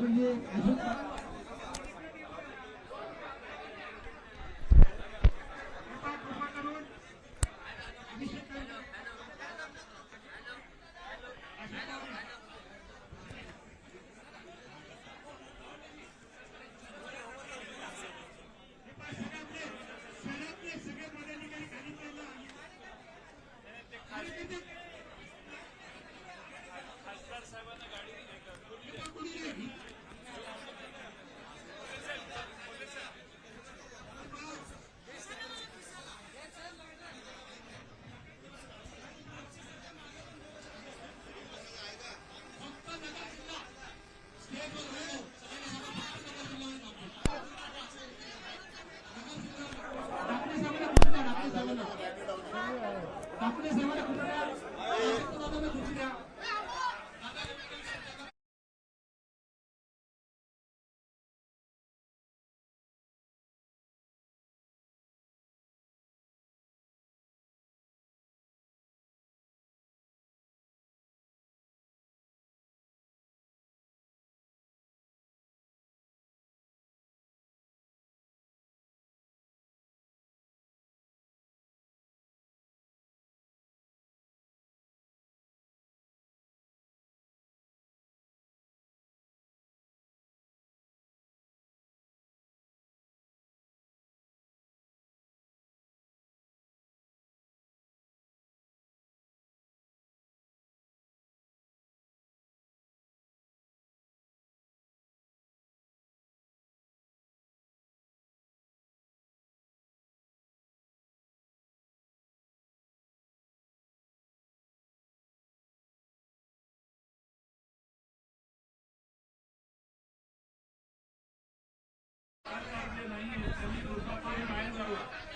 आदरणीय नाही त्यांनी दुर्गापासून बाहेर जावं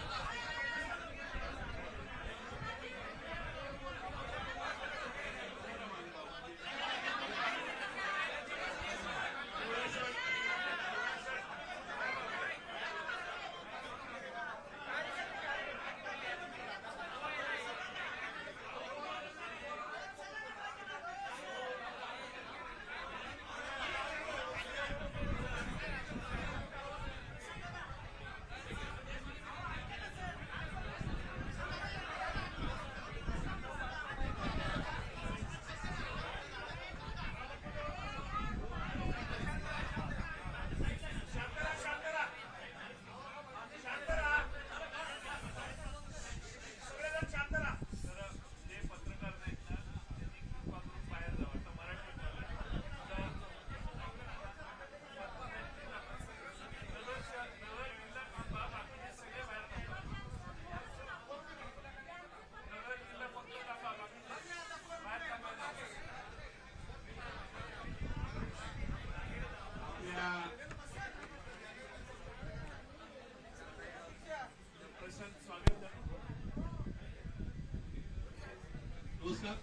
नमस्कार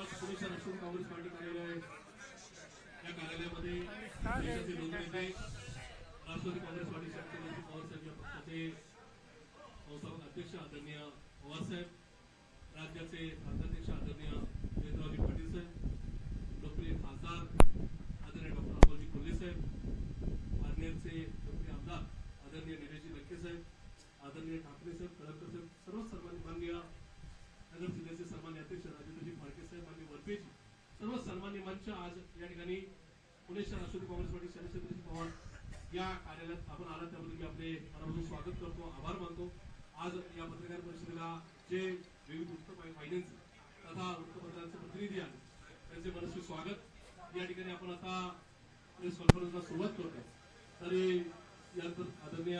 आज पुणे शहर राष्ट्रवादी काँग्रेस पार्टी कार्यालय या कार्यालयामध्ये देशाचे लोक नेते राष्ट्रवादी काँग्रेस पार्टी शक्तीमध्ये पवार साहेब या पक्षाचे संस्थापक अध्यक्ष आदरणीय पवार साहेब राज्याचे खासदारध्यक्ष आदरणीय जयंतरावजी पाटील साहेब लोकप्रिय खासदार आदरणीय डॉक्टर अमोलजी कोल्हे साहेब पारनेरचे लोकप्रिय आमदार आदरणीय निलेशजी लक्के साहेब आदरणीय ठाकरे साहेब कळमकर साहेब सर्व सन्मान्य माननीय नगर जिल्ह्याचे सन्मान्य अध्यक्ष राजेंद्रजी फाळके साहेब आणि वरपेजी सर्व सन्मान्य मंच आज या ठिकाणी पुणे शहर राष्ट्रवादी काँग्रेस पार्टी शरदचंद्रजी पवार या कार्यालयात आपण आला त्याबद्दल मी आपले मनापासून स्वागत करतो आभार मानतो. आज या पत्रकार परिषदेला जे विविध वृत्तवाहिन्यांचे तथा वृत्तपत्रांचे प्रतिनिधी आहेत त्यांचे मनस्वी स्वागत. या ठिकाणी आपण आता प्रेस कॉन्फरन्सला सुरुवात करतो तरी यानंतर आदरणीय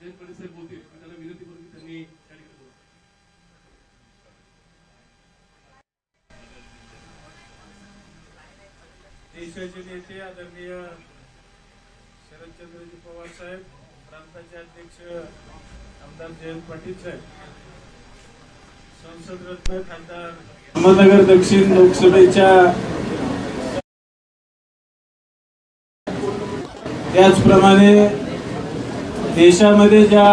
जयंत पाटील साहेब बोलतील मी त्यांना विनंती करून की त्यांनी त्या ठिकाणी बोलावं. देशाचे नेते आदरणीय शरदचंद्रजी पवार साहेब प्रांताचे अध्यक्ष आमदार जयंत पाटील साहेब संसद रत्न खासदार अहमदनगर दक्षिण लोकसभेच्या त्याचप्रमाणे देशामध्ये ज्या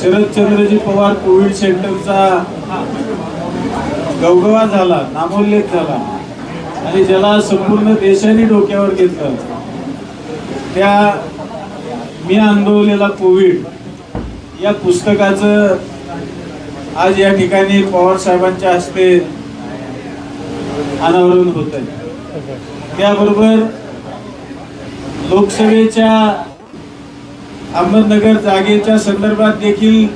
शरदचंद्रजी पवार कोविड सेंटरचा गवगवा झाला नामोल्लेख झाला आणि ज्याला संपूर्ण देशाने डोक्यावर घेतलं त्या मी अनुभवलेला कोविड या पुस्तकाचं आज या ठिकाणी पवार साहेबांच्या हस्ते अनावरण होत आहे. त्याबरोबर लोकसभेच्या अहमदनगर जागेच्या संदर्भात देखील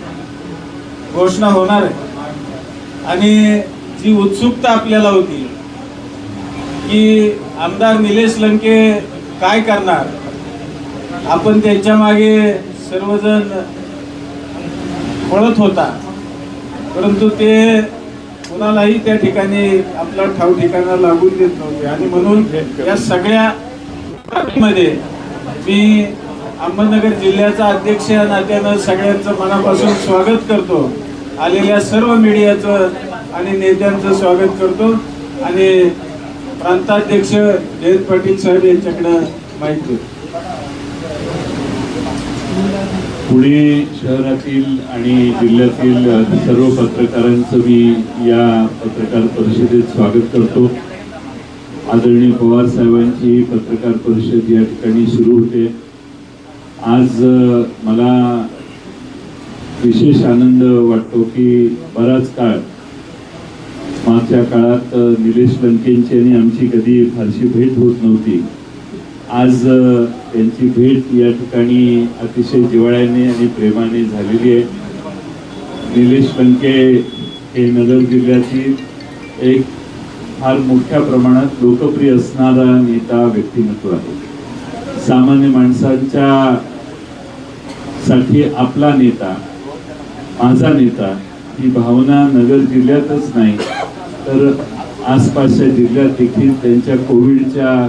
घोषणा होणार आहे. आणि जी उत्सुकता आपल्याला होती की आमदार निलेश लंके काय करणार? आपण त्यांच्या मागे सर्वजण पळत होता. परंतु ते कुणालाही त्या ठिकाणी आपला ठाव ठिकाणा लागून देत नव्हते. आणि म्हणून या सगळ्या मध्ये मी अहमदनगर जिल्ह्याचा अध्यक्ष या नात्यानं सगळ्यांचं मनापासून स्वागत करतो. आलेल्या सर्व मीडियाचं आणि नेत्यांचं स्वागत करतो. आणि प्रांताध्यक्ष जयंत पाटील साहेब यांच्याकडं माहिती. पुणे शहरातील आणि जिल्ह्यातील सर्व पत्रकारांचं मी या पत्रकार परिषदेत स्वागत करतो. आदरणीय पवार साहेबांची पत्रकार परिषद या ठिकाणी सुरू होते. आज मला विशेष आनंद वाटतो की बराच काळ मागच्या काळात निलेश लंकेंची आणि आमची कधी फारशी भेट होत नव्हती. आज त्यांची भेट या ठिकाणी अतिशय जिवाळ्याने आणि प्रेमाने झालेली आहे. निलेश लंके हे नगर जिल्ह्यातील एक फार मोठ्या प्रमाणात लोकप्रिय असणारा नेता व्यक्तिमत्व आहे. सामान्य माणसांच्या साठी आपला नेता माझा नेता ही भावना नगर जिल्ह्यातच नाही तर आसपासच्या जिल्ह्यात देखील त्यांच्या कोविडच्या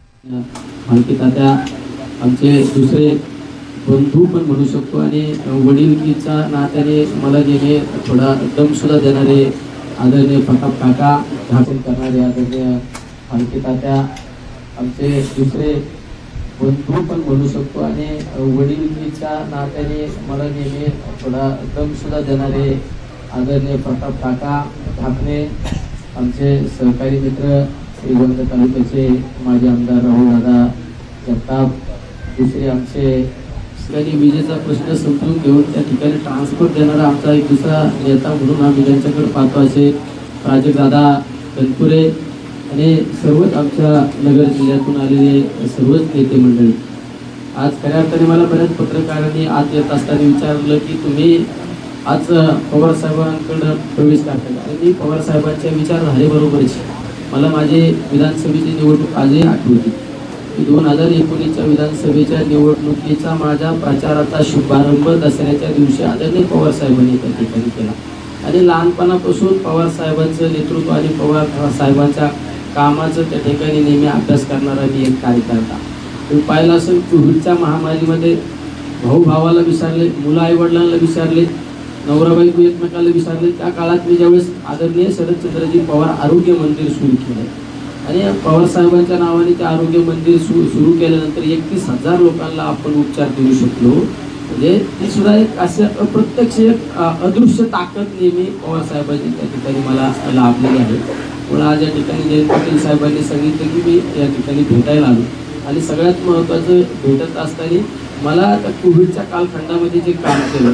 तात्या आमचे दुसरे बंधू पण म्हणू शकतो आणि वडीलकीच्या नात्याने मला नेहमी थोडा दमसुद्धा देणारे आदरणीय प्रताप काका भाषण करणारे आदरणीय मालकी तात्या आमचे दुसरे बंधू पण म्हणू शकतो आणि वडीलकीच्या नात्याने मला नेहमी थोडा दमसुद्धा देणारे आदरणीय प्रताप काका ढाकणे आमचे सहकारी मित्र श्रीगोंद तालुक्याचे माजी आमदार राहुल दादा जगताप दुसरे आमचे ठिकाणी विजेचा प्रश्न समजून घेऊन त्या ठिकाणी ट्रान्सपोर्ट देणारा आमचा एक दुसरा नेता म्हणून आम्ही त्यांच्याकडे पाहतो असे प्राजकदादा कनपुरे आणि सर्वच आमच्या नगर जिल्ह्यातून आलेले सर्वच नेते मंडळी. आज खऱ्या अर्थाने मला बऱ्याच पत्रकारांनी आज येत असताना विचारलं की तुम्ही आज पवार साहेबांकडं प्रवेश करता आणि मी पवार साहेबांच्या विचारधारेबरोबरच मला माझे विधानसभेची निवडणूक आजही आठवली की दोन हजार एकोणीसच्या विधानसभेच्या निवडणुकीचा माझ्या प्रचाराचा शुभारंभ दसऱ्याच्या दिवशी आदरणीय पवार साहेबांनी त्या ठिकाणी केला. आणि लहानपणापासून पवार साहेबांचं नेतृत्व आणि पवार साहेबांच्या कामाचं त्या ठिकाणी नेहमी अभ्यास करणारा मी एक कार्यकर्ता. तुम्ही पाहिलं असेल कोविडच्या महामारीमध्ये भाऊ भावाला विचारले मुलं आईवडिलांना विचारले नवराबाई बायको एकमेकाला विचारले त्या काळात मी ज्यावेळेस आदरणीय शरदचंद्रजी पवार आरोग्य मंदिर सुरू केलं. आणि पवार साहेबांच्या नावाने ते आरोग्य मंदिर सुरू सुरू केल्यानंतर एकतीस हजार लोकांना आपण उपचार देऊ शकलो. म्हणजे ती सुद्धा एक असे अप्रत्यक्ष एक अदृश्य ताकद नेहमी पवार साहेबांची त्या ठिकाणी मला लाभलेली आहे. म्हणून आज या ठिकाणी जयंत पाटील साहेबांनी सांगितलं की मी या ठिकाणी भेटायला आलो. आणि सगळ्यात महत्त्वाचं भेटत असताना मला त्या कोविडच्या कालखंडामध्ये जे काम केलं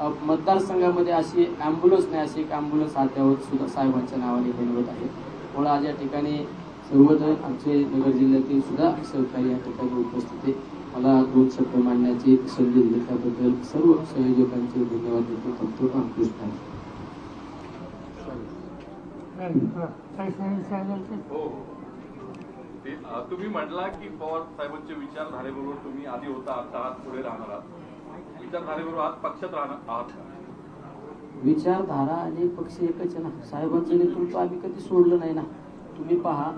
मतदारसंघामध्ये अशी ॲम्ब्युलन्स नाही अशी एक ॲम्ब्युलन्स अद्यावत सुद्धा साहेबांच्या नावाने बनवत आहे. म्हणून आज या ठिकाणी सर्वजण आमचे नगर जिल्ह्यातील सुद्धा सहकारी या ठिकाणी उपस्थित आहे मला दोन शब्द मांडण्याची संधी दिली त्याबद्दल सर्व संयोजकांचे धन्यवाद देतो. फक्त रामकृष्ण. हो, हो. हरी. तुम्ही म्हटला की पवार साहेबांचे विचारधारेबरोबर तुम्ही आधी होता आता आज पुढे राहणार आहात. आहात पक्षात राहणार आहात. विचारधारा आणि पक्ष एकच आहे ना. साहेबांचं नेतृत्व आम्ही कधी सोडलं नाही ना. तुम्ही पहा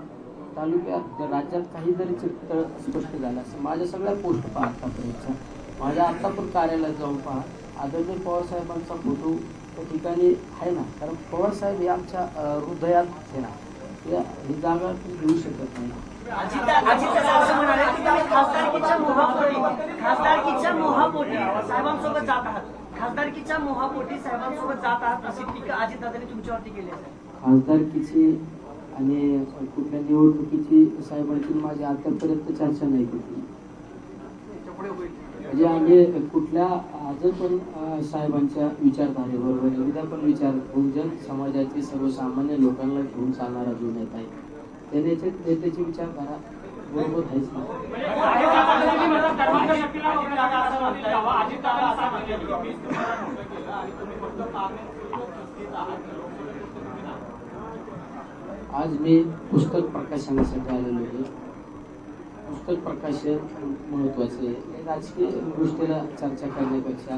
तालुक्यात राज्यात काही जरी चित्र स्पष्ट झालं असं माझ्या सगळ्या पोस्ट पहा आतापर्यंत माझ्या आता पण कार्यालयात जाऊन पहा. आदरणीय पवार साहेबांचा फोटो त्या ठिकाणी आहे ना. कारण पवार साहेब हे आमच्या हृदयात आहे ना. या- ही जागा तुम्ही घेऊ शकत नाही खासदारकीच्या मोहापोटी खासदारकीच्या मोहापोटी साहेबांसोबत जात आहात खासदारकीच्या मोहापोटी साहेबांसोबत जात आहात अशी टीका तुमच्यावरती केली आहे खासदारकीची आणि कुठल्या निवडणुकीची साहेबांची माझी आतापर्यंत चर्चा नाही कुठली म्हणजे आम्ही कुठल्या आज पण साहेबांच्या विचारधारेबरोबर आहे. उद्या पण विचार बहुजन समाजातील सर्वसामान्य लोकांना घेऊन चालणारा जो नेता आहे त्या नेते नेत्याची विचारधारा बरोबर आहेच आज मी पुस्तक प्रकाशनासाठी आलेलो आहे. पुस्तक प्रकाशन महत्त्वाचे आहे. राजकीय गोष्टीला चर्चा करण्यापेक्षा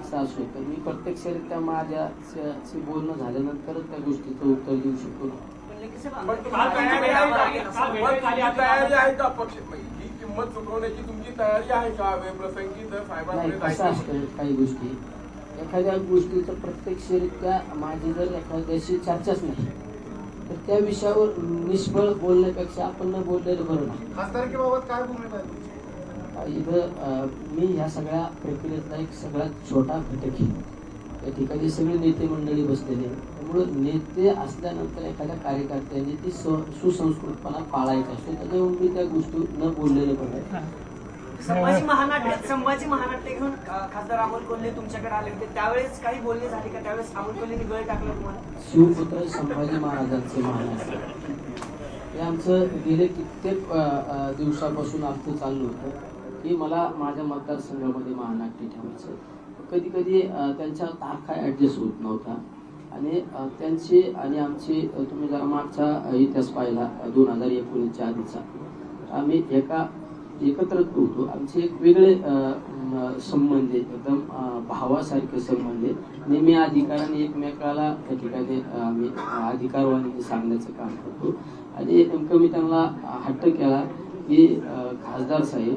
असं असो तर मी प्रत्यक्षरित्या माझ्याशी बोलणं झाल्यानंतरच त्या गोष्टीचं उत्तर देऊ शकतो. ही नाही कसं असतं काही गोष्टी. एखाद्या गोष्टीचं प्रत्यक्षरित्या माझी जर एखाद्याशी चर्चाच नाही तर त्या विषयावर निष्फळ बोलण्यापेक्षा आपण न बोललेलं बरं ना खासदारकीबाबत काय भूमिका आहे इथं मी ह्या सगळ्या प्रक्रियेतला एक सगळ्यात छोटा घटक आहे. त्या ठिकाणी सगळे नेते मंडळी बसलेले. त्यामुळं नेते असल्यानंतर एखाद्या कार्यकर्त्यांनी ती स- सुसंस्कृतपणा पाळायचा असतो. त्याच्यामुळे मी त्या गोष्टी न बोललेलं बरं संभाजी महानाट्यात संभाजी महानाट्य घेऊन खासदार अमोल कोल्हे तुमच्याकडे आले होते. त्यावेळेस काही बोलणे झाले का? त्यावेळेस अमोल कोल्हेने गळ टाकला तुम्हाला? शिवपुत्र संभाजी महाराजांचे महाराज हे आमचं गेले कित्येक दिवसापासून आमचं चाललं होतं. की मला माझ्या मतदारसंघामध्ये महानाट्य ठेवायचं कधी कधी त्यांच्या तारखा ॲडजस्ट होत नव्हता. आणि त्यांचे त्यांची आणि आमची तुम्ही जरा मागचा इतिहास पाहिला दोन हजार एकोणीसच्या आधीचा. आम्ही एका एकत्र होतो. आमचे एक वेगळे संबंध आहे. एकदम भावासारखे संबंध आहे. नेहमी अधिकाराने एकमेकाला त्या ठिकाणी आम्ही अधिकारवाणी सांगण्याचं काम करतो. आणि नेमकं मी त्यांना हट्ट केला की खासदार साहेब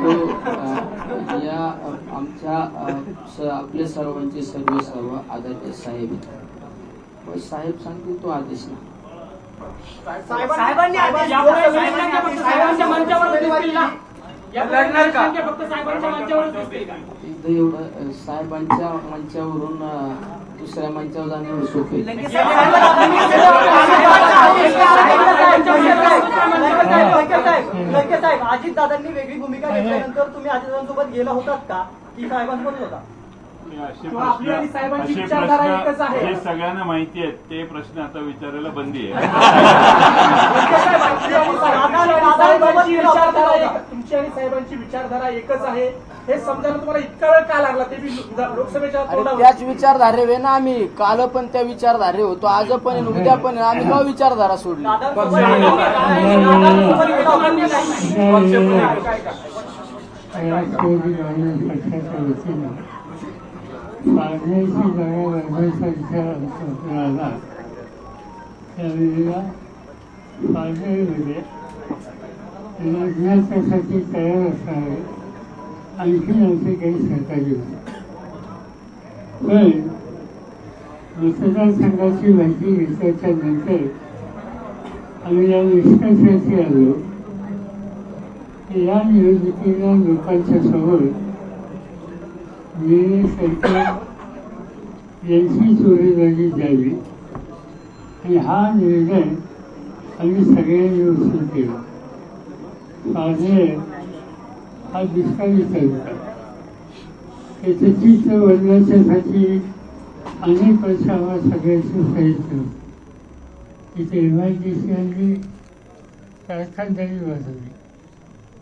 तो, या आमच्या अ, स- आपले सर्वांचे सर्व सर्व आदरणीय साहेब साहेब सांगतील तो आदेश ना साहेबांनी आदेश साहेबांच्या दिसतील फक्त साहेबांच्या दिसतील का? एवढं साहेबांच्या मंचावरून दुसऱ्या मंचावर जाणे सोपे अजित दादांनी वेगळी भूमिका घेतल्यानंतर तुम्ही अजितदादांसोबत गेला होतात का? की साहेबांसोबत होता? असे प्रश्न असे. हे सगळ्यांना माहिती आहेत. ते प्रश्न आता विचारायला बंदी आहे. साहेबांची विचारधारा एक- तुमची आणि साहेबांची विचारधारा एकच आहे. हे समजायला तुम्हाला इतका वेळ का लागला? ते लोकसभेच्या त्याच विचारधारे वे ना आम्ही. काल पण त्या विचारधारे होतो आज पण आहे, उद्या पण आहे. आम्ही केव्हा विचारधारा सोडली? गेला होता की विचार आला तयार असणारे आणखी असे काही सहकारी होते पण मतदारसंघाची माहिती घेतल्याच्या नंतर आम्ही या निष्कर्षाशी आलो या निवडणुकीला लोकांच्या समोर निर्णय सरकार यांची चोरी झाली द्यावी आणि हा निर्णय आम्ही सगळ्यांनी उचलून केला. साधे हा दुष्काळी तालुका त्याचं चित्र बदलायच्यासाठी अनेक वर्ष आम्हाला सगळ्यांची प्रयत्न तिथे एम आय डी सी आणली कारखानदारी वाजवली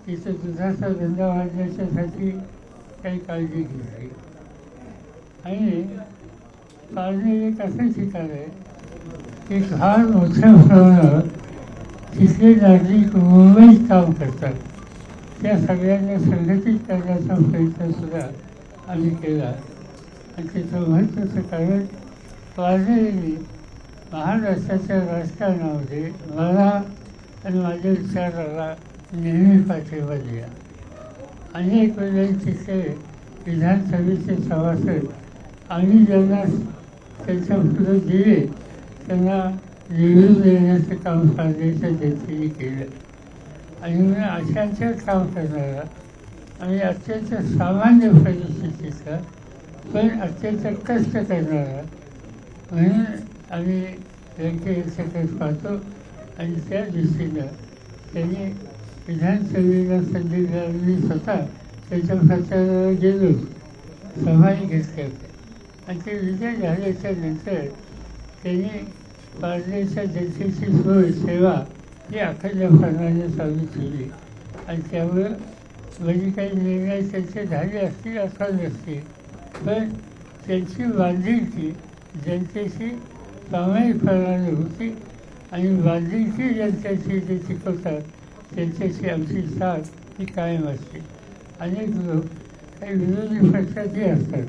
तिथं दुधाचा धंदा वाढण्याच्यासाठी काही काळजी घेतली आणि काळजी कसं शिकावे ठिकाण आहे की फार मोठ्या तिथले नागरिक मुंबईत काम करतात. त्या सगळ्यांना संघटित करण्याचा प्रयत्नसुद्धा आम्ही केला. आणि त्याचं महत्त्वाचं कारण पारनेरी महाराष्ट्राच्या राजकारणामध्ये मला आणि माझ्या विचाराला नेहमी पाठिंबा दिला. अनेक वेळेला तिथे विधानसभेचे सभासद आणि ज्यांना त्यांच्या पुढे दिले त्यांना निवडून देण्याचं काम करण्याचं त्यांनी केलं. आणि म्हणून अशांचं काम करणारा आणि अत्यंत सामान्य परिस्थितीचा पण अत्यंत कष्ट करणारा म्हणून आम्ही व्यंकय्याकडे पाहतो आणि त्या दृष्टीनं त्यांनी विधानसभेला संधी मी स्वतः त्याच्या प्रचाराला गेलो सभाही घेतल्या होत्या आणि ते विजय झाल्याच्यानंतर त्यांनी पारनेरच्या जनतेची सोय सेवा ही अखंडपणाने चालू ठेवली आणि त्यामुळं म्हणजे काही निर्णय त्यांचे झाले असतील असा नसतील पण त्यांची बांधिलकी जनतेशी सामायिकपणाने होती आणि बांधिलकी जनतेची जे शिकवतात त्यांच्याशी आमची साथ ही कायम असते. अनेक लोक काही विरोधी पक्षातही असतात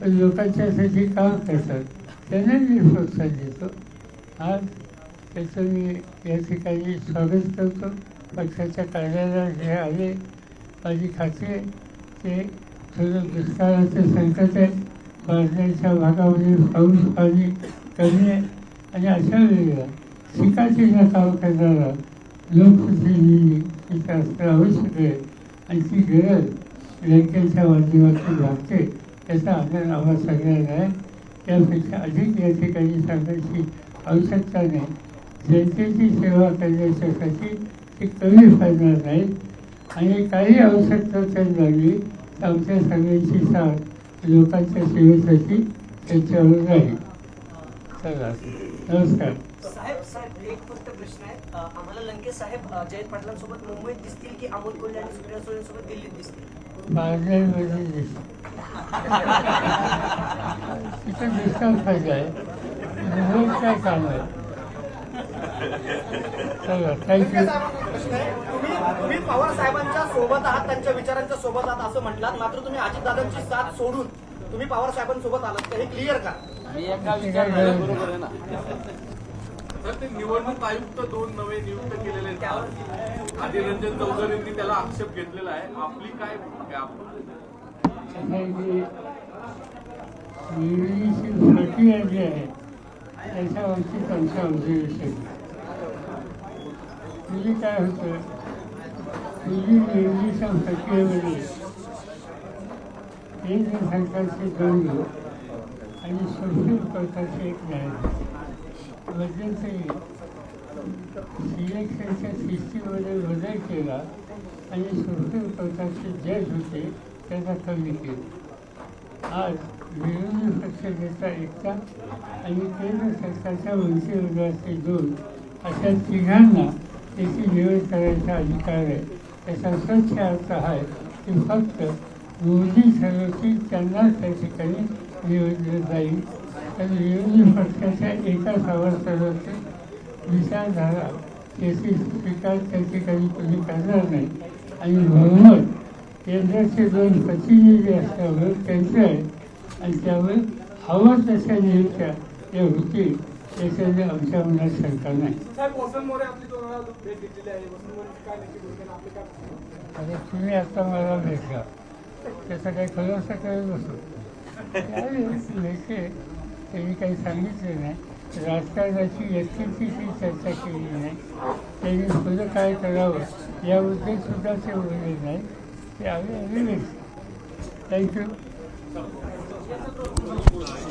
पण लोकांच्यासाठी काम करतात. त्यांना मी प्रोत्साहन देतो. आज त्याचं मी या ठिकाणी स्वागत करतो. पक्षाच्या कार्यालयात जे आले माझी खात्री आहे ते थोडं दुष्काळाचं संकट आहे पाण्याच्या भागामध्ये पाऊस पाणी कमी आहे. आणि अशा वेळेला शिकाचीनं काम करणारा लोकशाही शास्त्र असणं आवश्यक आहे आणि ती गरज बँकेच्या माध्यमातून लागते त्याचा आदर आम्हाला सगळ्यांना आहे त्यापेक्षा अधिक या ठिकाणी सांगायची आवश्यकता नाही जनतेची सेवा करण्याच्यासाठी ते कमी फायणार नाहीत आणि काही आवश्यकता त्यांनी लागली तर आमच्या सगळ्यांची साथ लोकांच्या सेवेसाठी त्यांच्यावर राहील चला नमस्कार साहेब साहेब एक फक्त प्रश्न आहे अ, आम्हाला लंके साहेब जयंत पाटलांसोबत मुंबईत दिसतील की अमोल कोल्हे आणि सुप्रिया सुळेंसोबत दिल्लीत दिसतील? तिथं आहे मुंबईत काय काम आहे तुम्ही तुम्ही पवार साहेबांच्या सोबत आहात त्यांच्या विचारांच्या सोबत आहात असं म्हटलात मात्र तुम्ही अजितदादांची साथ सोडून तुम्ही पवार साहेबांसोबत आलात. तर हे क्लिअर का? मी एका विचारधारे बरोबर आहे ना? तर ते निवडणूक आयुक्त दोन नवे नियुक्त केलेले आहेत. त्यावर आधी रंजन चौधरींनी त्याला आक्षेप घेतलेला आहे. आपली काय प्रक्रिया जी आहे. त्याच्यावरती त्यांचं ऑब्झर्वेशन म्हणजे काय होतं? पूर्वी निवडीच्या प्रक्रियेमध्ये केंद्र सरकारचे दोन आणि सुप्रीम कोर्टाचे एक न्यायाधीश मध्यंतरी सिलेक्शनच्या सिस्टीममध्ये बदल केला आणि सुप्रीम कोर्टाचे जज होते त्यांना कमी केला. आज विरोधी पक्षनेता एकता आणि केंद्र सरकारच्या मंत्रिमंडळाचे दोन अशा तिघांना त्याची निवड करायचा अधिकार आहे. त्याचा स्वच्छ अर्थ आहे की फक्त मोदी ठरवतील त्यांनाच त्या ठिकाणी निवडलं जाईल. तर विरोधी पक्षाच्या एका सभासदाचे विचारधारा त्याची स्वीकार त्या ठिकाणी कोणी करणार नाही. आणि बहुमत केंद्राचे दोन प्रतिनिधी असल्यावर त्यांचं आहे आणि त्यामुळे हवं तशा नियुक्त्या या होतील याच्यामध्ये आमच्या मनात शंका नाही. काय काय आता तुम्ही आता मला भेटला. त्याचा काही खुलासा करत बसू? त्यावेळेस लेखे त्यांनी काही सांगितलं नाही. राजकारणाची यशस्वीशी चर्चा केली नाही. त्यांनी पुढं काय करावं याबद्दल सुद्धा ते उरले नाही. ते आम्ही अभिनेस थँक्यू